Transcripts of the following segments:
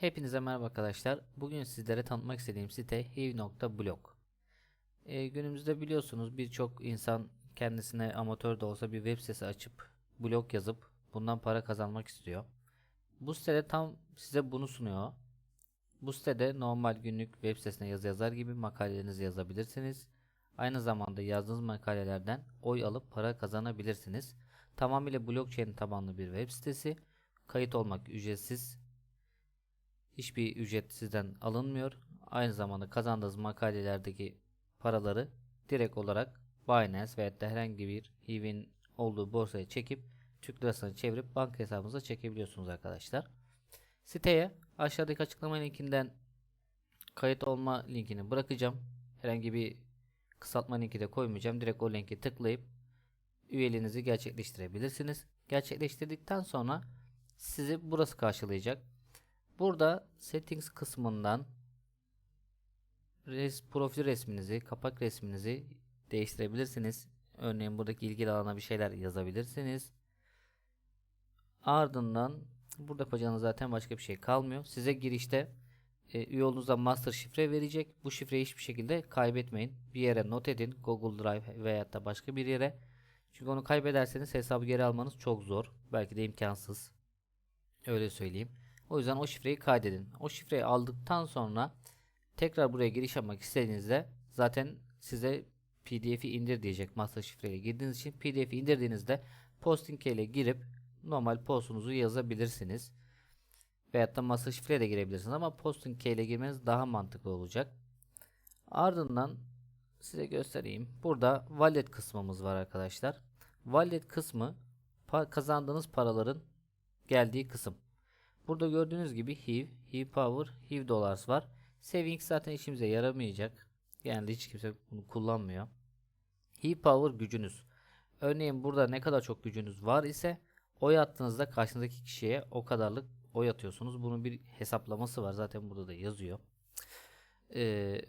Hepinize merhaba arkadaşlar. Bugün sizlere tanıtmak istediğim site hiv.blog. Ee, günümüzde biliyorsunuz birçok insan kendisine amatör de olsa bir web sitesi açıp blog yazıp bundan para kazanmak istiyor. Bu sitede tam size bunu sunuyor. Bu sitede normal günlük web sitesine yazı yazar gibi makalelerinizi yazabilirsiniz. Aynı zamanda yazdığınız makalelerden oy alıp para kazanabilirsiniz. Tamamıyla blockchain tabanlı bir web sitesi. Kayıt olmak ücretsiz. Hiçbir ücret sizden alınmıyor. Aynı zamanda kazandığınız makalelerdeki paraları direkt olarak Binance veya herhangi bir HIV'in olduğu borsaya çekip Türk lirasına çevirip banka hesabınıza çekebiliyorsunuz arkadaşlar. Siteye aşağıdaki açıklama linkinden kayıt olma linkini bırakacağım. Herhangi bir kısaltma linki de koymayacağım. Direkt o linki tıklayıp üyeliğinizi gerçekleştirebilirsiniz. Gerçekleştirdikten sonra sizi burası karşılayacak. Burada settings kısmından res, profil resminizi, kapak resminizi değiştirebilirsiniz. Örneğin buradaki ilgili alana bir şeyler yazabilirsiniz. Ardından burada yapacağınız zaten başka bir şey kalmıyor. Size girişte e, üye olduğunuzda master şifre verecek. Bu şifreyi hiçbir şekilde kaybetmeyin. Bir yere not edin. Google Drive veya da başka bir yere. Çünkü onu kaybederseniz hesabı geri almanız çok zor. Belki de imkansız. Öyle söyleyeyim. O yüzden o şifreyi kaydedin. O şifreyi aldıktan sonra tekrar buraya giriş yapmak istediğinizde zaten size PDF'i indir diyecek master şifreyle girdiğiniz için PDF'i indirdiğinizde posting ile girip normal postunuzu yazabilirsiniz. Veyahut da master şifreye de girebilirsiniz ama posting ile girmeniz daha mantıklı olacak. Ardından size göstereyim. Burada wallet kısmımız var arkadaşlar. Wallet kısmı kazandığınız paraların geldiği kısım. Burada gördüğünüz gibi HIV, HIV Power, HIV Dollars var. Savings zaten işimize yaramayacak. Yani hiç kimse bunu kullanmıyor. HIV Power gücünüz. Örneğin burada ne kadar çok gücünüz var ise oy attığınızda karşınızdaki kişiye o kadarlık oy atıyorsunuz. Bunun bir hesaplaması var. Zaten burada da yazıyor. Ee,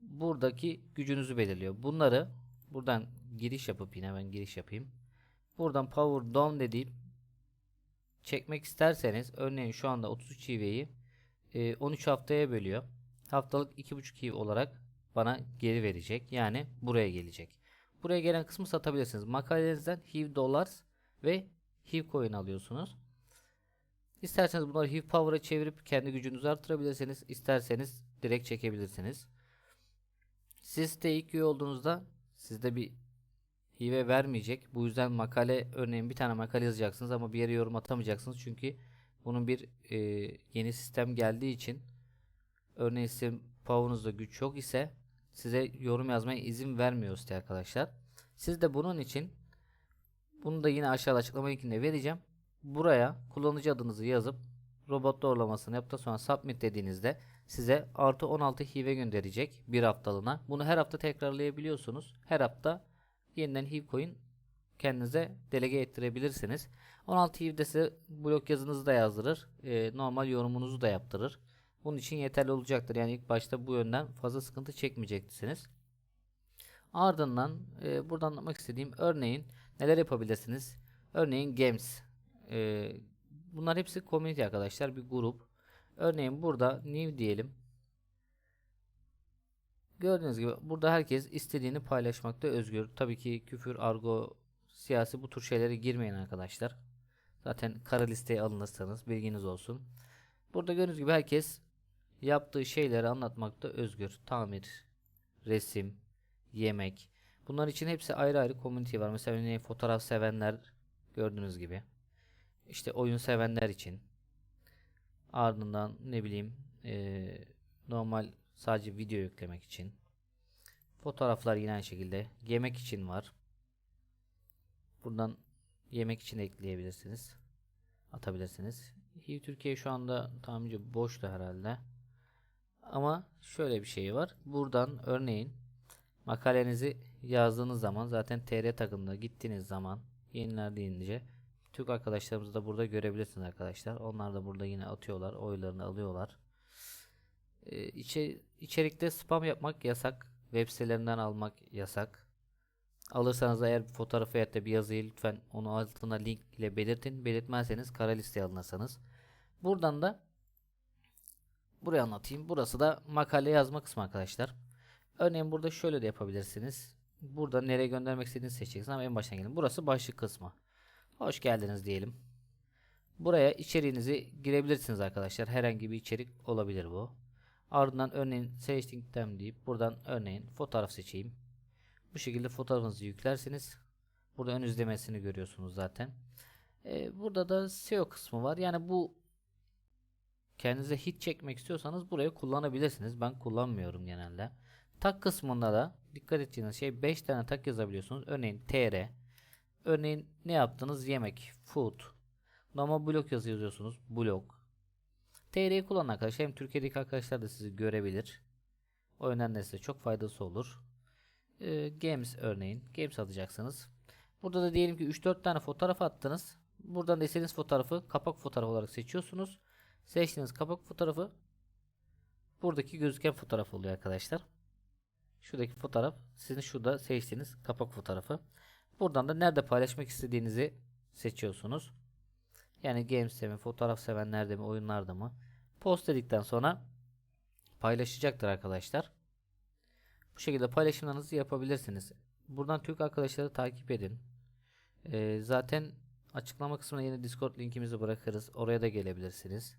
buradaki gücünüzü belirliyor. Bunları buradan giriş yapıp yine ben giriş yapayım. Buradan Power Down dediğim çekmek isterseniz örneğin şu anda 33 IV'yi e, 13 haftaya bölüyor. Haftalık 2.5 IV olarak bana geri verecek. Yani buraya gelecek. Buraya gelen kısmı satabilirsiniz. Makalelerinizden HIV dollars ve HIV coin alıyorsunuz. İsterseniz bunları HIV power'a çevirip kendi gücünüzü artırabilirsiniz. İsterseniz direkt çekebilirsiniz. Siz siteye ilk üye olduğunuzda sizde bir hive vermeyecek. Bu yüzden makale örneğin bir tane makale yazacaksınız ama bir yere yorum atamayacaksınız. Çünkü bunun bir e, yeni sistem geldiği için örneğin sizin power'ınızda güç yok ise size yorum yazmaya izin vermiyor site arkadaşlar. Siz de bunun için bunu da yine aşağıda açıklama linkinde vereceğim. Buraya kullanıcı adınızı yazıp robot doğrulamasını yaptıktan sonra submit dediğinizde size artı 16 hive gönderecek bir haftalığına. Bunu her hafta tekrarlayabiliyorsunuz. Her hafta yeniden HIV coin kendinize delege ettirebilirsiniz. 16 HIV'de size blok yazınızı da yazdırır. E, normal yorumunuzu da yaptırır. Bunun için yeterli olacaktır. Yani ilk başta bu yönden fazla sıkıntı çekmeyeceksiniz. Ardından e, buradan anlatmak istediğim örneğin neler yapabilirsiniz? Örneğin games. E, bunlar hepsi community arkadaşlar. Bir grup. Örneğin burada new diyelim. Gördüğünüz gibi burada herkes istediğini paylaşmakta özgür. Tabii ki küfür, argo, siyasi bu tür şeylere girmeyin arkadaşlar. Zaten kara listeye alınırsanız bilginiz olsun. Burada gördüğünüz gibi herkes yaptığı şeyleri anlatmakta özgür. Tamir, resim, yemek. Bunlar için hepsi ayrı ayrı community var. Mesela örneğin fotoğraf sevenler gördüğünüz gibi. İşte oyun sevenler için. Ardından ne bileyim ee, normal Sadece video yüklemek için. Fotoğraflar yine aynı şekilde. Yemek için var. Buradan yemek için ekleyebilirsiniz. Atabilirsiniz. HIV Türkiye şu anda tahmince boştu herhalde. Ama şöyle bir şey var. Buradan örneğin makalenizi yazdığınız zaman zaten TR takımına gittiğiniz zaman yeniler deyince Türk arkadaşlarımızı da burada görebilirsiniz arkadaşlar. Onlar da burada yine atıyorlar. Oylarını alıyorlar. Ee, içe, içerikte spam yapmak yasak. Web sitelerinden almak yasak. Alırsanız eğer bir fotoğrafı ya da bir yazıyı lütfen onu altına link ile belirtin. Belirtmezseniz kara listeye alınırsanız. Buradan da buraya anlatayım. Burası da makale yazma kısmı arkadaşlar. Örneğin burada şöyle de yapabilirsiniz. Burada nereye göndermek istediğinizi seçeceksiniz ama en baştan gelin. Burası başlık kısmı. Hoş geldiniz diyelim. Buraya içeriğinizi girebilirsiniz arkadaşlar. Herhangi bir içerik olabilir bu. Ardından örneğin seçtikten deyip buradan örneğin fotoğraf seçeyim. Bu şekilde fotoğrafınızı yüklersiniz. Burada ön izlemesini görüyorsunuz zaten. Ee, burada da SEO kısmı var. Yani bu kendinize hit çekmek istiyorsanız burayı kullanabilirsiniz. Ben kullanmıyorum genelde. Tag kısmında da dikkat edeceğiniz şey 5 tane tag yazabiliyorsunuz. Örneğin tr. Örneğin ne yaptınız? Yemek, food. Normal yazı yazıyorsunuz. Blog. TR'yi kullanan arkadaşlar hem Türkiye'deki arkadaşlar da sizi görebilir. O yönden de size çok faydası olur. Ee, games örneğin. Games atacaksınız. Burada da diyelim ki 3-4 tane fotoğraf attınız. Buradan da istediğiniz fotoğrafı kapak fotoğrafı olarak seçiyorsunuz. Seçtiğiniz kapak fotoğrafı buradaki gözüken fotoğraf oluyor arkadaşlar. Şuradaki fotoğraf sizin şurada seçtiğiniz kapak fotoğrafı. Buradan da nerede paylaşmak istediğinizi seçiyorsunuz. Yani games'te mi, fotoğraf sevenlerde mi, oyunlarda mı? Post dedikten sonra paylaşacaktır arkadaşlar. Bu şekilde paylaşımlarınızı yapabilirsiniz. Buradan Türk arkadaşları takip edin. Ee, zaten açıklama kısmına yine Discord linkimizi bırakırız. Oraya da gelebilirsiniz.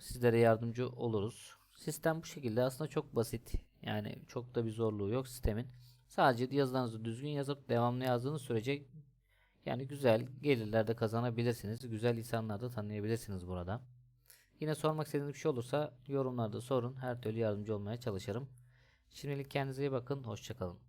Sizlere yardımcı oluruz. Sistem bu şekilde aslında çok basit. Yani çok da bir zorluğu yok sistemin. Sadece yazılarınızı düzgün yazıp devamlı yazdığınız sürece yani güzel gelirler de kazanabilirsiniz. Güzel insanlar da tanıyabilirsiniz burada. Yine sormak istediğiniz bir şey olursa yorumlarda sorun. Her türlü yardımcı olmaya çalışırım. Şimdilik kendinize iyi bakın. Hoşçakalın.